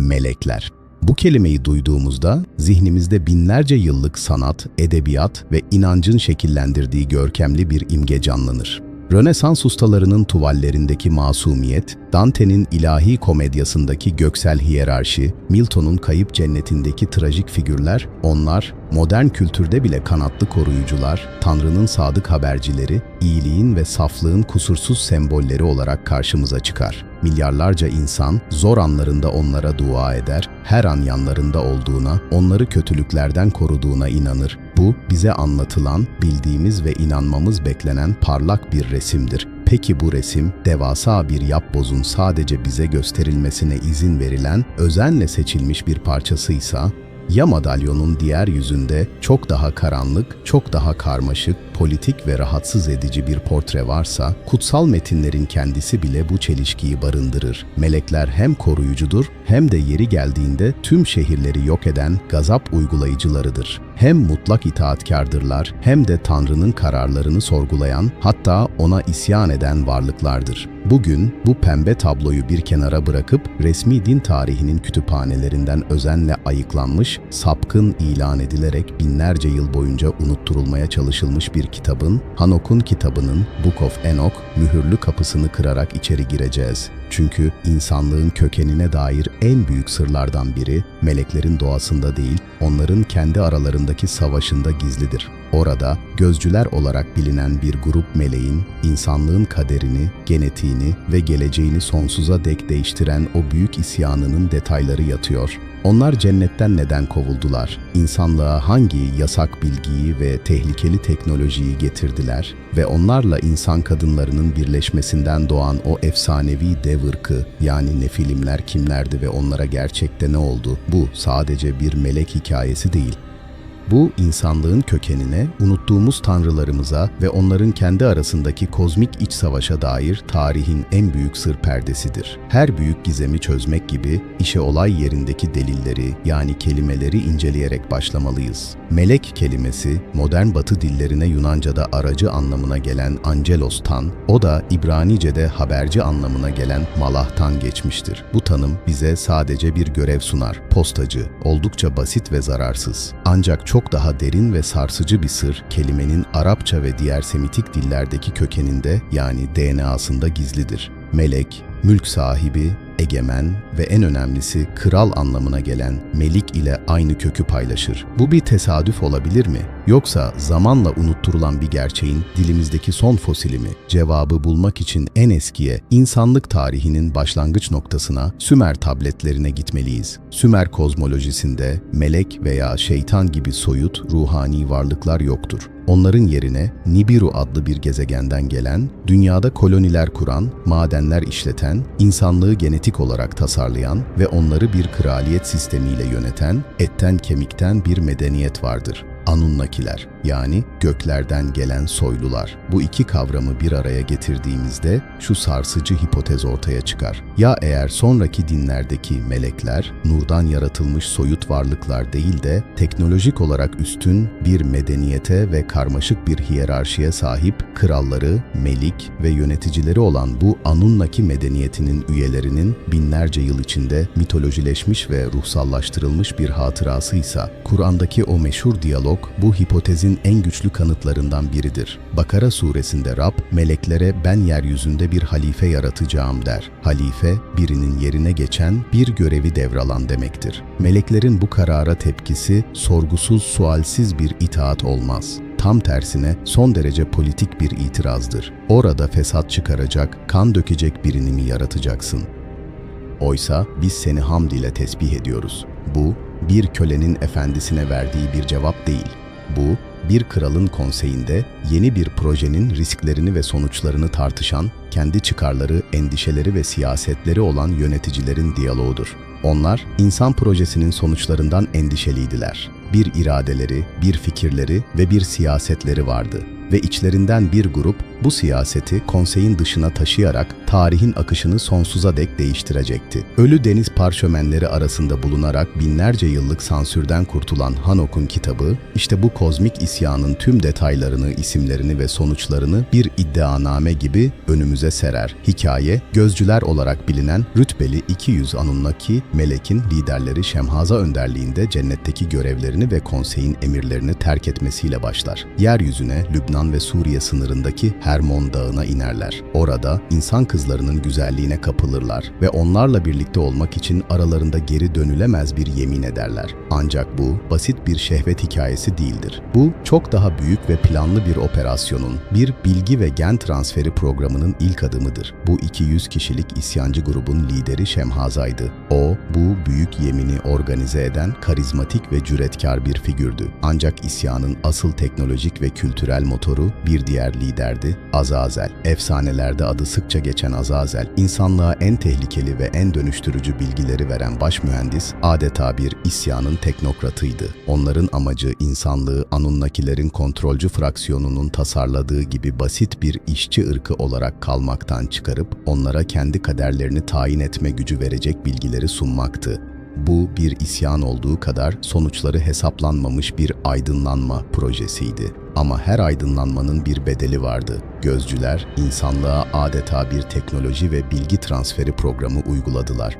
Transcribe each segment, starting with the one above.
melekler. Bu kelimeyi duyduğumuzda zihnimizde binlerce yıllık sanat, edebiyat ve inancın şekillendirdiği görkemli bir imge canlanır. Rönesans ustalarının tuvallerindeki masumiyet, Dante'nin ilahi komedyasındaki göksel hiyerarşi, Milton'un kayıp cennetindeki trajik figürler, onlar modern kültürde bile kanatlı koruyucular, Tanrı'nın sadık habercileri, iyiliğin ve saflığın kusursuz sembolleri olarak karşımıza çıkar. Milyarlarca insan zor anlarında onlara dua eder, her an yanlarında olduğuna, onları kötülüklerden koruduğuna inanır. Bu bize anlatılan, bildiğimiz ve inanmamız beklenen parlak bir resimdir. Peki bu resim devasa bir yapbozun sadece bize gösterilmesine izin verilen, özenle seçilmiş bir parçasıysa, ya madalyonun diğer yüzünde çok daha karanlık, çok daha karmaşık, politik ve rahatsız edici bir portre varsa, kutsal metinlerin kendisi bile bu çelişkiyi barındırır. Melekler hem koruyucudur, hem de yeri geldiğinde tüm şehirleri yok eden gazap uygulayıcılarıdır. Hem mutlak itaatkardırlar, hem de Tanrı'nın kararlarını sorgulayan, hatta ona isyan eden varlıklardır. Bugün bu pembe tabloyu bir kenara bırakıp resmi din tarihinin kütüphanelerinden özenle ayıklanmış, sapkın ilan edilerek binlerce yıl boyunca unutturulmaya çalışılmış bir kitabın, Hanok'un kitabının Book of Enoch mühürlü kapısını kırarak içeri gireceğiz. Çünkü insanlığın kökenine dair en büyük sırlardan biri meleklerin doğasında değil, onların kendi aralarındaki savaşında gizlidir. Orada gözcüler olarak bilinen bir grup meleğin insanlığın kaderini, genetiğini ve geleceğini sonsuza dek değiştiren o büyük isyanının detayları yatıyor. Onlar cennetten neden kovuldular? İnsanlığa hangi yasak bilgiyi ve tehlikeli teknolojiyi getirdiler? Ve onlarla insan kadınlarının birleşmesinden doğan o efsanevi dev ırkı yani nefilimler kimlerdi ve onlara gerçekte ne oldu? Bu sadece bir melek hikayesi değil. Bu insanlığın kökenine, unuttuğumuz tanrılarımıza ve onların kendi arasındaki kozmik iç savaşa dair tarihin en büyük sır perdesidir. Her büyük gizemi çözmek gibi işe olay yerindeki delilleri yani kelimeleri inceleyerek başlamalıyız. Melek kelimesi modern batı dillerine Yunanca'da aracı anlamına gelen angelos'tan, o da İbranice'de haberci anlamına gelen malahtan geçmiştir. Bu tanım bize sadece bir görev sunar, postacı, oldukça basit ve zararsız. Ancak çok daha derin ve sarsıcı bir sır kelimenin Arapça ve diğer Semitik dillerdeki kökeninde yani DNA'sında gizlidir. Melek, mülk sahibi, egemen ve en önemlisi kral anlamına gelen melik ile aynı kökü paylaşır. Bu bir tesadüf olabilir mi? Yoksa zamanla unutturulan bir gerçeğin dilimizdeki son fosili mi? Cevabı bulmak için en eskiye, insanlık tarihinin başlangıç noktasına Sümer tabletlerine gitmeliyiz. Sümer kozmolojisinde melek veya şeytan gibi soyut ruhani varlıklar yoktur. Onların yerine Nibiru adlı bir gezegenden gelen, dünyada koloniler kuran, madenler işleten, insanlığı genetik olarak tasarlayan ve onları bir kraliyet sistemiyle yöneten, etten kemikten bir medeniyet vardır. Anunnakiler yani göklerden gelen soylular. Bu iki kavramı bir araya getirdiğimizde şu sarsıcı hipotez ortaya çıkar. Ya eğer sonraki dinlerdeki melekler nurdan yaratılmış soyut varlıklar değil de teknolojik olarak üstün bir medeniyete ve karmaşık bir hiyerarşiye sahip kralları, melik ve yöneticileri olan bu Anunnaki medeniyetinin üyelerinin binlerce yıl içinde mitolojileşmiş ve ruhsallaştırılmış bir hatırasıysa Kur'an'daki o meşhur diyalog bu hipotezin en güçlü kanıtlarından biridir. Bakara suresinde Rab, meleklere ben yeryüzünde bir halife yaratacağım der. Halife, birinin yerine geçen, bir görevi devralan demektir. Meleklerin bu karara tepkisi, sorgusuz, sualsiz bir itaat olmaz tam tersine son derece politik bir itirazdır. Orada fesat çıkaracak, kan dökecek birini mi yaratacaksın? Oysa biz seni hamd ile tesbih ediyoruz. Bu, bir kölenin efendisine verdiği bir cevap değil. Bu, bir kralın konseyinde yeni bir projenin risklerini ve sonuçlarını tartışan, kendi çıkarları, endişeleri ve siyasetleri olan yöneticilerin diyaloğudur. Onlar, insan projesinin sonuçlarından endişeliydiler. Bir iradeleri, bir fikirleri ve bir siyasetleri vardı. Ve içlerinden bir grup bu siyaseti konseyin dışına taşıyarak tarihin akışını sonsuza dek değiştirecekti. Ölü deniz parşömenleri arasında bulunarak binlerce yıllık sansürden kurtulan Hanok'un kitabı, işte bu kozmik isyanın tüm detaylarını, isimlerini ve sonuçlarını bir iddianame gibi önümüze serer. Hikaye, gözcüler olarak bilinen rütbeli 200 Anunnaki melekin liderleri Şemhaza önderliğinde cennetteki görevlerini ve konseyin emirlerini terk etmesiyle başlar. Yeryüzüne, Lübnan ve Suriye sınırındaki Hermon Dağı'na inerler. Orada insan kızlarının güzelliğine kapılırlar ve onlarla birlikte olmak için aralarında geri dönülemez bir yemin ederler. Ancak bu basit bir şehvet hikayesi değildir. Bu çok daha büyük ve planlı bir operasyonun, bir bilgi ve gen transferi programının ilk adımıdır. Bu 200 kişilik isyancı grubun lideri Şemhaza'ydı. O, bu büyük yemini organize eden karizmatik ve cüretkar bir figürdü. Ancak isyanın asıl teknolojik ve kültürel motoru bir diğer liderdi, Azazel. Efsanelerde adı sıkça geçen Azazel, insanlığa en tehlikeli ve en dönüştürücü bilgileri veren baş mühendis, adeta bir isyanın teknokratıydı. Onların amacı insanlığı Anunnakilerin kontrolcü fraksiyonunun tasarladığı gibi basit bir işçi ırkı olarak kalmaktan çıkarıp onlara kendi kaderlerini tayin etme gücü verecek bilgileri sunmaktı. Bu bir isyan olduğu kadar sonuçları hesaplanmamış bir aydınlanma projesiydi. Ama her aydınlanmanın bir bedeli vardı. Gözcüler insanlığa adeta bir teknoloji ve bilgi transferi programı uyguladılar.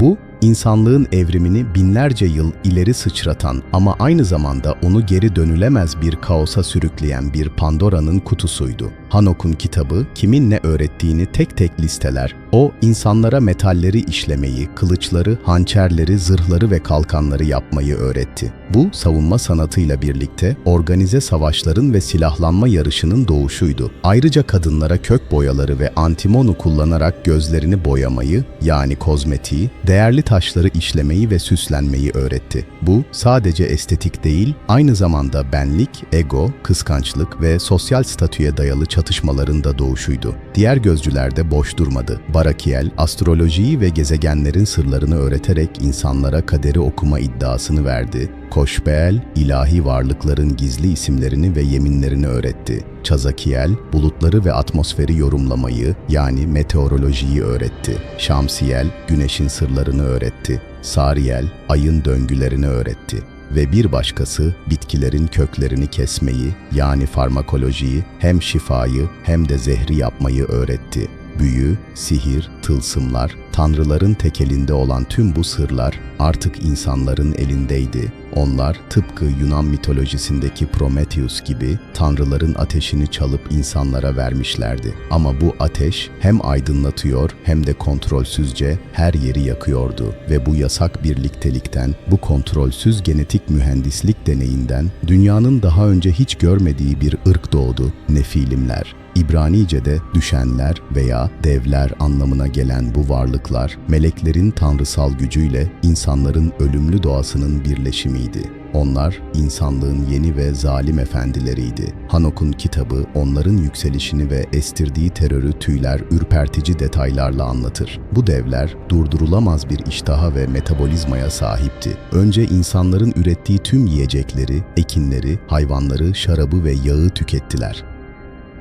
Bu, insanlığın evrimini binlerce yıl ileri sıçratan ama aynı zamanda onu geri dönülemez bir kaosa sürükleyen bir Pandora'nın kutusuydu. Hanok'un kitabı kimin ne öğrettiğini tek tek listeler. O, insanlara metalleri işlemeyi, kılıçları, hançerleri, zırhları ve kalkanları yapmayı öğretti. Bu, savunma sanatıyla birlikte organize savaşların ve silahlanma yarışının doğuşuydu. Ayrıca kadınlara kök boyaları ve antimonu kullanarak gözlerini boyamayı, yani kozmetiği, değerli taşları işlemeyi ve süslenmeyi öğretti. Bu, sadece estetik değil, aynı zamanda benlik, ego, kıskançlık ve sosyal statüye dayalı çatışmaların da doğuşuydu. Diğer gözcüler de boş durmadı. Barakiel, astrolojiyi ve gezegenlerin sırlarını öğreterek insanlara kaderi okuma iddiasını verdi. Koşbeel, ilahi varlıkların gizli isimlerini ve yeminlerini öğretti. Çazakiel, bulutları ve atmosferi yorumlamayı yani meteorolojiyi öğretti. Şamsiyel, güneşin sırlarını öğretti. Sariel, ayın döngülerini öğretti ve bir başkası bitkilerin köklerini kesmeyi yani farmakolojiyi hem şifayı hem de zehri yapmayı öğretti. Büyü, sihir, tılsımlar, tanrıların tekelinde olan tüm bu sırlar artık insanların elindeydi. Onlar tıpkı Yunan mitolojisindeki Prometheus gibi tanrıların ateşini çalıp insanlara vermişlerdi. Ama bu ateş hem aydınlatıyor hem de kontrolsüzce her yeri yakıyordu ve bu yasak birliktelikten, bu kontrolsüz genetik mühendislik deneyinden dünyanın daha önce hiç görmediği bir ırk doğdu, Nefilimler. İbranice'de düşenler veya devler anlamına gelen bu varlıklar, meleklerin tanrısal gücüyle insanların ölümlü doğasının birleşimiydi. Onlar insanlığın yeni ve zalim efendileriydi. Hanok'un kitabı onların yükselişini ve estirdiği terörü tüyler ürpertici detaylarla anlatır. Bu devler durdurulamaz bir iştaha ve metabolizmaya sahipti. Önce insanların ürettiği tüm yiyecekleri, ekinleri, hayvanları, şarabı ve yağı tükettiler.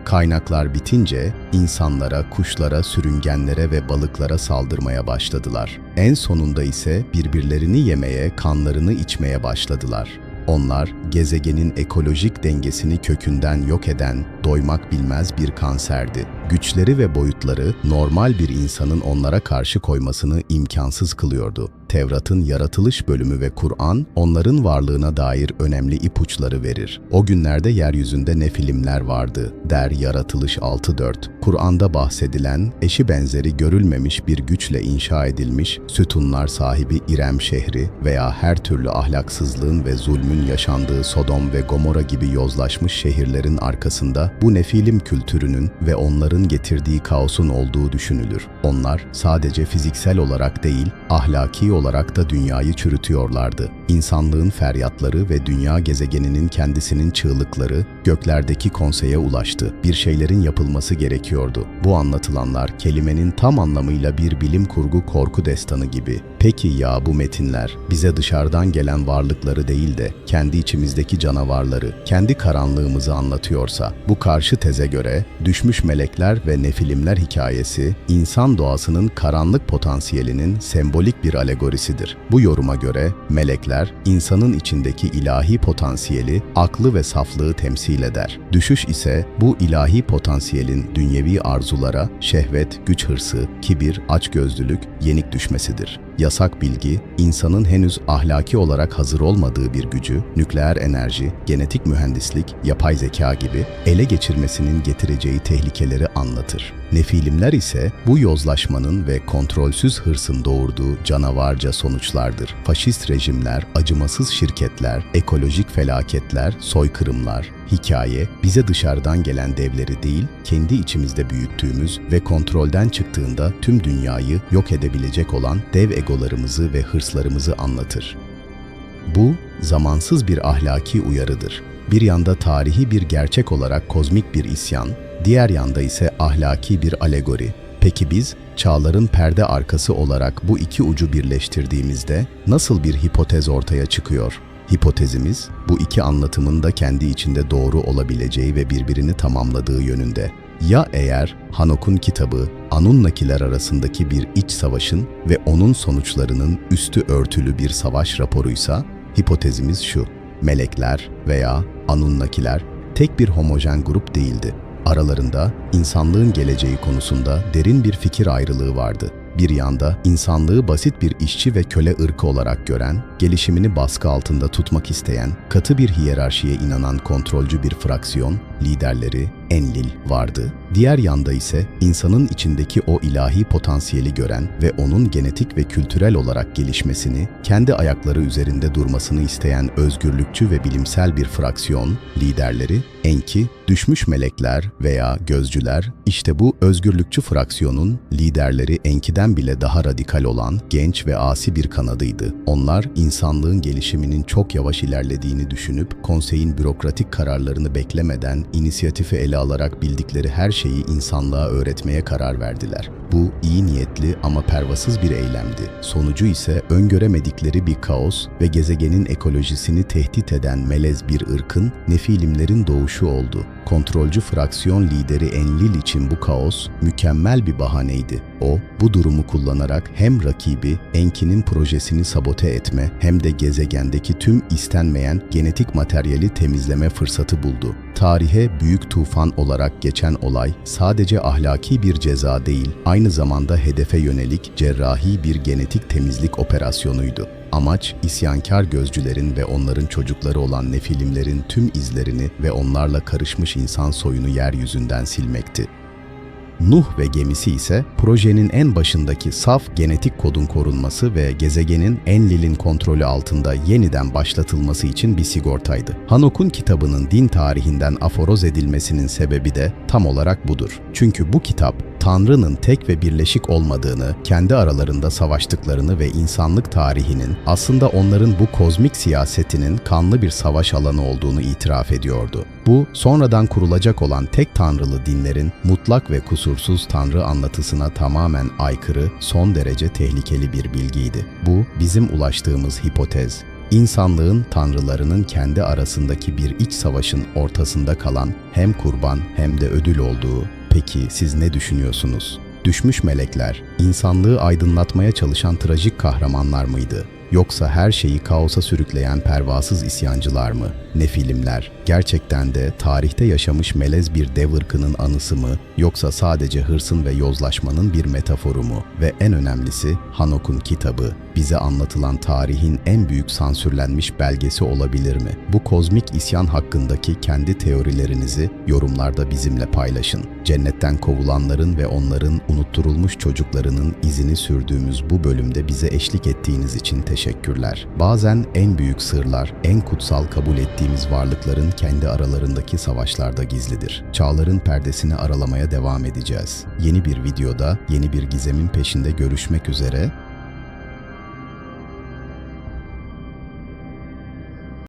Kaynaklar bitince insanlara, kuşlara, sürüngenlere ve balıklara saldırmaya başladılar. En sonunda ise birbirlerini yemeye, kanlarını içmeye başladılar. Onlar gezegenin ekolojik dengesini kökünden yok eden, doymak bilmez bir kanserdi. Güçleri ve boyutları normal bir insanın onlara karşı koymasını imkansız kılıyordu. Tevrat'ın yaratılış bölümü ve Kur'an onların varlığına dair önemli ipuçları verir. O günlerde yeryüzünde ne filmler vardı der Yaratılış 6.4. Kur'an'da bahsedilen eşi benzeri görülmemiş bir güçle inşa edilmiş sütunlar sahibi İrem şehri veya her türlü ahlaksızlığın ve zulmün yaşandığı Sodom ve Gomora gibi yozlaşmış şehirlerin arkasında bu nefilim kültürünün ve onların getirdiği kaosun olduğu düşünülür. Onlar sadece fiziksel olarak değil, ahlaki olarak da dünyayı çürütüyorlardı. İnsanlığın feryatları ve dünya gezegeninin kendisinin çığlıkları göklerdeki konseye ulaştı. Bir şeylerin yapılması gerekiyordu. Bu anlatılanlar kelimenin tam anlamıyla bir bilim kurgu korku destanı gibi. Peki ya bu metinler bize dışarıdan gelen varlıkları değil de kendi içimizdeki canavarları, kendi karanlığımızı anlatıyorsa bu karşı teze göre düşmüş melekler ve nefilimler hikayesi insan doğasının karanlık potansiyelinin sembolik bir alegorisidir. Bu yoruma göre melekler insanın içindeki ilahi potansiyeli, aklı ve saflığı temsil eder. Düşüş ise bu ilahi potansiyelin dünyevi arzulara, şehvet, güç hırsı, kibir, açgözlülük, yenik düşmesidir. Yasak bilgi, insanın henüz ahlaki olarak hazır olmadığı bir gücü, nükleer enerji, genetik mühendislik, yapay zeka gibi ele geçirmesinin getireceği tehlikeleri anlatır. Nefilimler ise bu yozlaşmanın ve kontrolsüz hırsın doğurduğu canavarca sonuçlardır. Faşist rejimler, acımasız şirketler, ekolojik felaketler, soykırımlar, hikaye bize dışarıdan gelen devleri değil, kendi içimizde büyüttüğümüz ve kontrolden çıktığında tüm dünyayı yok edebilecek olan dev egolarımızı ve hırslarımızı anlatır. Bu zamansız bir ahlaki uyarıdır. Bir yanda tarihi bir gerçek olarak kozmik bir isyan, diğer yanda ise ahlaki bir alegori. Peki biz çağların perde arkası olarak bu iki ucu birleştirdiğimizde nasıl bir hipotez ortaya çıkıyor? Hipotezimiz bu iki anlatımın da kendi içinde doğru olabileceği ve birbirini tamamladığı yönünde. Ya eğer Hanok'un kitabı Anunnakiler arasındaki bir iç savaşın ve onun sonuçlarının üstü örtülü bir savaş raporuysa, hipotezimiz şu. Melekler veya Anunnakiler tek bir homojen grup değildi. Aralarında insanlığın geleceği konusunda derin bir fikir ayrılığı vardı. Bir yanda insanlığı basit bir işçi ve köle ırkı olarak gören, gelişimini baskı altında tutmak isteyen, katı bir hiyerarşiye inanan kontrolcü bir fraksiyon, liderleri Enlil vardı. Diğer yanda ise insanın içindeki o ilahi potansiyeli gören ve onun genetik ve kültürel olarak gelişmesini, kendi ayakları üzerinde durmasını isteyen özgürlükçü ve bilimsel bir fraksiyon, liderleri Enki, düşmüş melekler veya gözcüler, işte bu özgürlükçü fraksiyonun liderleri Enki'den bile daha radikal olan genç ve asi bir kanadıydı. Onlar insanlığın gelişiminin çok yavaş ilerlediğini düşünüp konseyin bürokratik kararlarını beklemeden inisiyatifi ele alarak bildikleri her şeyi insanlığa öğretmeye karar verdiler. Bu iyi niyetli ama pervasız bir eylemdi. Sonucu ise öngöremedikleri bir kaos ve gezegenin ekolojisini tehdit eden melez bir ırkın nefilimlerin doğuşu oldu. Kontrolcü fraksiyon lideri Enlil için bu kaos mükemmel bir bahaneydi. O, bu durumu kullanarak hem rakibi Enki'nin projesini sabote etme hem de gezegendeki tüm istenmeyen genetik materyali temizleme fırsatı buldu. Tarihe büyük tufan olarak geçen olay sadece ahlaki bir ceza değil, aynı zamanda hedefe yönelik cerrahi bir genetik temizlik operasyonuydu. Amaç, isyankar gözcülerin ve onların çocukları olan nefilimlerin tüm izlerini ve onlarla karışmış insan soyunu yeryüzünden silmekti. Nuh ve gemisi ise projenin en başındaki saf genetik kodun korunması ve gezegenin Enlil'in kontrolü altında yeniden başlatılması için bir sigortaydı. Hanok'un kitabının din tarihinden aforoz edilmesinin sebebi de tam olarak budur. Çünkü bu kitap Tanrı'nın tek ve birleşik olmadığını, kendi aralarında savaştıklarını ve insanlık tarihinin aslında onların bu kozmik siyasetinin kanlı bir savaş alanı olduğunu itiraf ediyordu. Bu, sonradan kurulacak olan tek tanrılı dinlerin mutlak ve kusursuz tanrı anlatısına tamamen aykırı, son derece tehlikeli bir bilgiydi. Bu, bizim ulaştığımız hipotez, İnsanlığın tanrılarının kendi arasındaki bir iç savaşın ortasında kalan hem kurban hem de ödül olduğu Peki siz ne düşünüyorsunuz? Düşmüş melekler, insanlığı aydınlatmaya çalışan trajik kahramanlar mıydı? Yoksa her şeyi kaosa sürükleyen pervasız isyancılar mı? Ne filmler? Gerçekten de tarihte yaşamış melez bir dev ırkının anısı mı? Yoksa sadece hırsın ve yozlaşmanın bir metaforu mu? Ve en önemlisi Hanok'un kitabı bize anlatılan tarihin en büyük sansürlenmiş belgesi olabilir mi? Bu kozmik isyan hakkındaki kendi teorilerinizi yorumlarda bizimle paylaşın. Cennetten kovulanların ve onların unutturulmuş çocuklarının izini sürdüğümüz bu bölümde bize eşlik ettiğiniz için teşekkürler. Bazen en büyük sırlar, en kutsal kabul ettiğimiz varlıkların kendi aralarındaki savaşlarda gizlidir. Çağların perdesini aralamaya devam edeceğiz. Yeni bir videoda, yeni bir gizemin peşinde görüşmek üzere.